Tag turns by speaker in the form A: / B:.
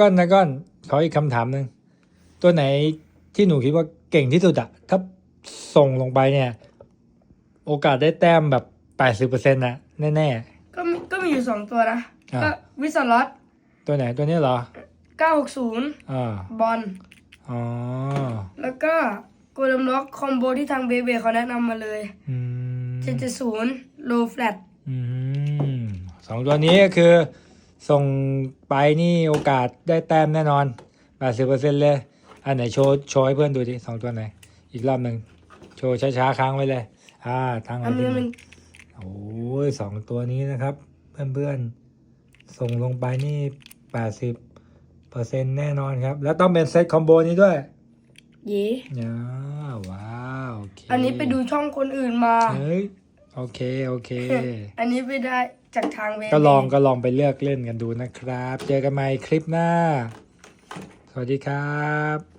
A: ก้อนนะก้อนขออีกคำถามหนึ่งตัวไหนที่หนูคิดว่าเก่งที่สุดอะถ้าส่งลงไปเนี่ย โอกาสได้แต้มแบบแปดสิบเปอร์เซ็นต์นะแน่
B: ก็มีก็มีอยู่สองตัวนะ
A: อ่า
B: ก็วิสลอต
A: ๆตัวไหนตัวนี้เหรอ
B: 960
A: อ่า
B: บอล
A: อ๋อ
B: แล้วก็โกลเดมล็อกคอมโบที่ทางเบเบเขาแนะนำมาเลย
A: อืม
B: 770 โลแฟลต
A: อืมสองตัวนี้ก็คือ ส่งไปนี่โอกาสได้แต้มแน่นอนแปดสิบเปอร์เซ็นเลย อันไหนโชว์โชว์ให้เพื่อนดูดิสองตัวไหน อีกรอบหนึ่งโชว์ช้าๆค้างไว้เลย อ่าทาง
B: อันนี้มัน
A: โอ้ยสองตัวนี้นะครับ เพื่อนๆ ส่งลงไปนี่แปดสิบเปอร์เซ็นแน่นอนครับ แล้วต้องเป็นเซตคอมโบนี้ด้วย
B: เย่
A: อ่าว้าวโอเค
B: อันนี้ไปดูช่องคนอื่นมา
A: เฮ้ย โอเค โอเค
B: อันนี้ไปได้จากทางเบเบ
A: ก็ลองก็ลองไปเลือกเล่นกันดูนะครับ เจอกันใหม่คลิปหน้า สวัสดีครับ